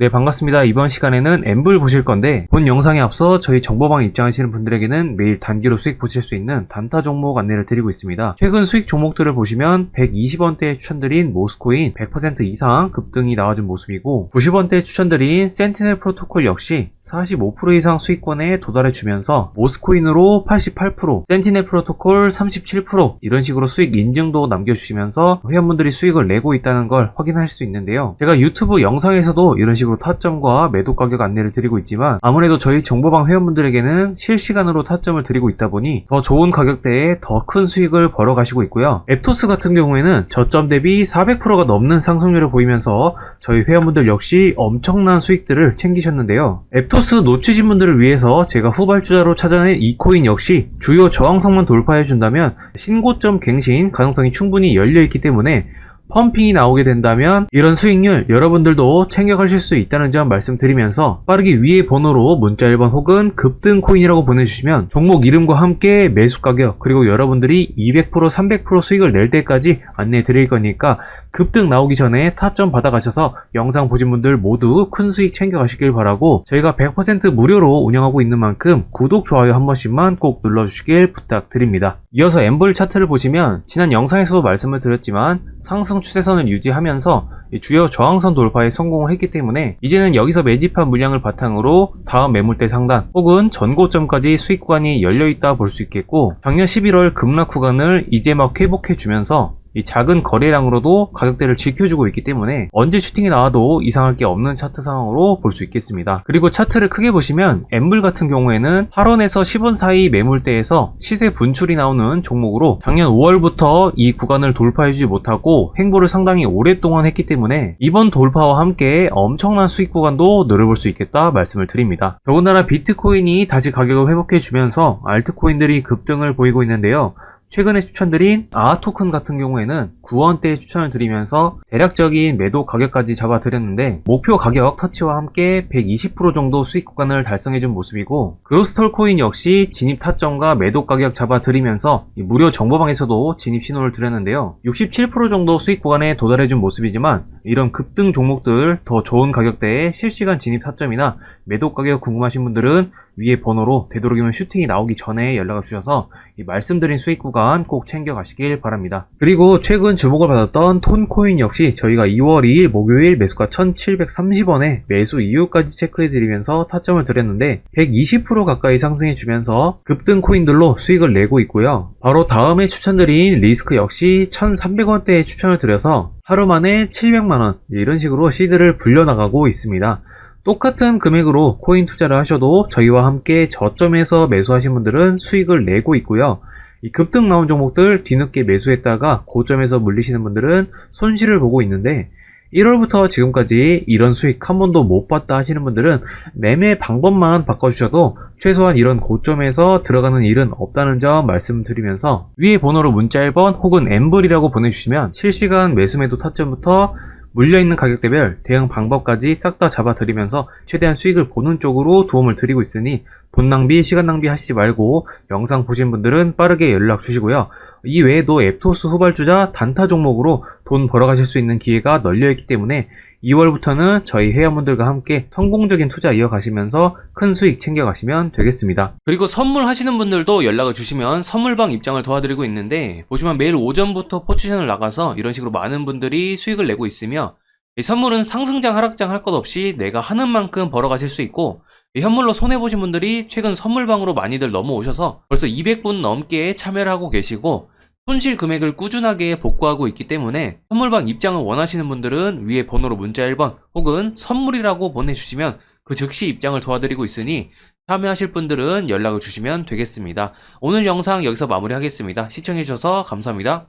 네, 반갑습니다. 이번 시간에는 엠블 보실 건데, 본 영상에 앞서 저희 정보방 입장하시는 분들에게는 매일 단기로 수익 보실 수 있는 단타 종목 안내를 드리고 있습니다. 최근 수익 종목들을 보시면 120원대에 추천드린 모스코인 100% 이상 급등이 나와준 모습이고, 90원대에 추천드린 센티넬 프로토콜 역시 45% 이상 수익권에 도달해 주면서 모스코인으로 88%, 센티넬 프로토콜 37% 이런 식으로 수익 인증도 남겨주시면서 회원분들이 수익을 내고 있다는 걸 확인할 수 있는데요. 제가 유튜브 영상에서도 이런 식으로 타점과 매도 가격 안내를 드리고 있지만 아무래도 저희 정보방 회원분들에게는 실시간으로 타점을 드리고 있다 보니 더 좋은 가격대에 더 큰 수익을 벌어 가시고 있고요. 앱토스 같은 경우에는 저점 대비 400%가 넘는 상승률을 보이면서 저희 회원분들 역시 엄청난 수익들을 챙기셨는데요. 앱토스 놓치신 분들을 위해서 제가 후발주자로 찾아낸 이 코인 역시 주요 저항성만 돌파해 준다면 신고점 갱신 가능성이 충분히 열려 있기 때문에 펌핑이 나오게 된다면 이런 수익률 여러분들도 챙겨가실 수 있다는 점 말씀드리면서 빠르게 위의 번호로 문자 1번 혹은 급등 코인이라고 보내주시면 종목 이름과 함께 매수 가격 그리고 여러분들이 200% 300% 수익을 낼 때까지 안내해 드릴 거니까 급등 나오기 전에 타점 받아가셔서 영상 보신 분들 모두 큰 수익 챙겨가시길 바라고 저희가 100% 무료로 운영하고 있는 만큼 구독, 좋아요 한 번씩만 꼭 눌러주시길 부탁드립니다. 이어서 엠블 차트를 보시면 지난 영상에서도 말씀을 드렸지만 상승 추세선을 유지하면서 이 주요 저항선 돌파에 성공을 했기 때문에 이제는 여기서 매집한 물량을 바탕으로 다음 매물대 상단 혹은 전고점까지 수익 구간이 열려있다 볼 수 있겠고 작년 11월 급락 구간을 이제 막 회복해 주면서 이 작은 거래량으로도 가격대를 지켜주고 있기 때문에 언제 슈팅이 나와도 이상할 게 없는 차트 상황으로 볼 수 있겠습니다. 그리고 차트를 크게 보시면 엠블 같은 경우에는 8원에서 10원 사이 매물대에서 시세 분출이 나오는 종목으로 작년 5월부터 이 구간을 돌파해주지 못하고 횡보를 상당히 오랫동안 했기 때문에 이번 돌파와 함께 엄청난 수익 구간도 노려볼 수 있겠다 말씀을 드립니다. 더군다나 비트코인이 다시 가격을 회복해주면서 알트코인들이 급등을 보이고 있는데요. 최근에 추천드린 아토큰 같은 경우에는 9원대에 추천을 드리면서 대략적인 매도 가격까지 잡아드렸는데 목표 가격 터치와 함께 120% 정도 수익 구간을 달성해준 모습이고 그로스톨 코인 역시 진입 타점과 매도 가격 잡아드리면서 이 무료 정보방에서도 진입 신호를 드렸는데요. 67% 정도 수익 구간에 도달해준 모습이지만 이런 급등 종목들 더 좋은 가격대에 실시간 진입 타점이나 매도 가격 궁금하신 분들은 위에 번호로 되도록이면 슈팅이 나오기 전에 연락을 주셔서 이 말씀드린 수익 구간 꼭 챙겨가시길 바랍니다. 그리고 최근 주목을 받았던 톤코인 역시 저희가 2월 2일 목요일 매수가 1730원에 매수 이유까지 체크해드리면서 타점을 드렸는데 120% 가까이 상승해주면서 급등 코인들로 수익을 내고 있고요. 바로 다음에 추천드린 리스크 역시 1300원대에 추천을 드려서 하루 만에 700만원 이런 식으로 시드를 불려나가고 있습니다. 똑같은 금액으로 코인 투자를 하셔도 저희와 함께 저점에서 매수하신 분들은 수익을 내고 있고요. 이 급등 나온 종목들 뒤늦게 매수했다가 고점에서 물리시는 분들은 손실을 보고 있는데 1월부터 지금까지 이런 수익 한 번도 못 봤다 하시는 분들은 매매 방법만 바꿔주셔도 최소한 이런 고점에서 들어가는 일은 없다는 점 말씀드리면서 위에 번호로 문자 1번 혹은 엠블이라고 보내주시면 실시간 매수매도 타점부터 물려있는 가격대별 대응 방법까지 싹 다 잡아드리면서 최대한 수익을 보는 쪽으로 도움을 드리고 있으니 돈 낭비, 시간 낭비 하시지 말고 영상 보신 분들은 빠르게 연락 주시고요. 이 외에도 앱토스 후발주자 단타 종목으로 돈 벌어가실 수 있는 기회가 널려있기 때문에 2월부터는 저희 회원분들과 함께 성공적인 투자 이어가시면서 큰 수익 챙겨가시면 되겠습니다. 그리고 선물 하시는 분들도 연락을 주시면 선물방 입장을 도와드리고 있는데 보시면 매일 오전부터 포지션을 나가서 이런 식으로 많은 분들이 수익을 내고 있으며 이 선물은 상승장 하락장 할 것 없이 내가 하는 만큼 벌어가실 수 있고 이 현물로 손해보신 분들이 최근 선물방으로 많이들 넘어오셔서 벌써 200분 넘게 참여를 하고 계시고 손실 금액을 꾸준하게 복구하고 있기 때문에 선물방 입장을 원하시는 분들은 위에 번호로 문자 1번 혹은 선물이라고 보내주시면 그 즉시 입장을 도와드리고 있으니 참여하실 분들은 연락을 주시면 되겠습니다. 오늘 영상 여기서 마무리하겠습니다. 시청해주셔서 감사합니다.